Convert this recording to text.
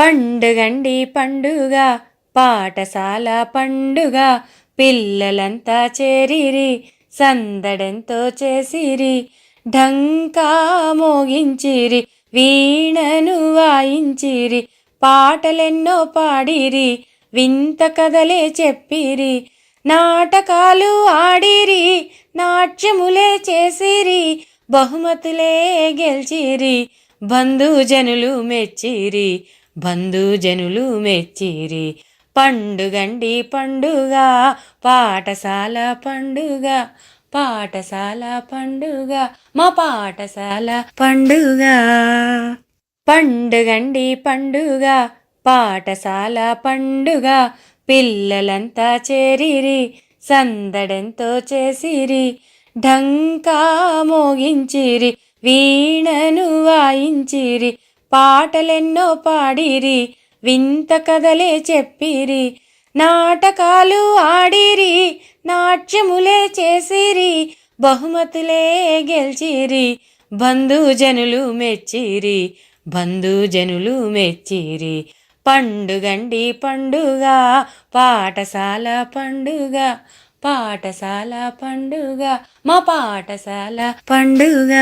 పండుగండి పండుగ పాఠశాల పండుగ పిల్లలంతా చేరిరి సందడెంతో చేసిరి ఢంకా మోగించిరి వీణను వాయించిరి పాటలెన్నో పాడిరి వింత కథలే చెప్పిరి నాటకాలు ఆడిరి నాట్యములే చేసిరి బహుమతులే గెలిచిరి బంధుజనులు మెచ్చిరి బంధుజనులు మెచ్చిరి. పండుగండి పండుగ పాఠశాల పండుగ పాఠశాల పండుగ మా పాఠశాల పండుగ. పండుగండి పండుగ పాఠశాల పండుగ పిల్లలంతా చేరిరి సందడెంతో చేసిరి ఢంకా మోగించిరి వీణను వాయించిరి పాటలెన్నో పాడిరి వింత కథలే చెప్పిరి. నాటకాలు ఆడిరి నాట్యములే చేసిరి బహుమతులే గెలిచిరి. బంధుజనులు మెచ్చిరి బంధుజనులు మెచ్చిరి. పండుగండి పండుగ పాఠశాల పండుగ పాఠశాల పండుగ మా పాఠశాల పండుగ.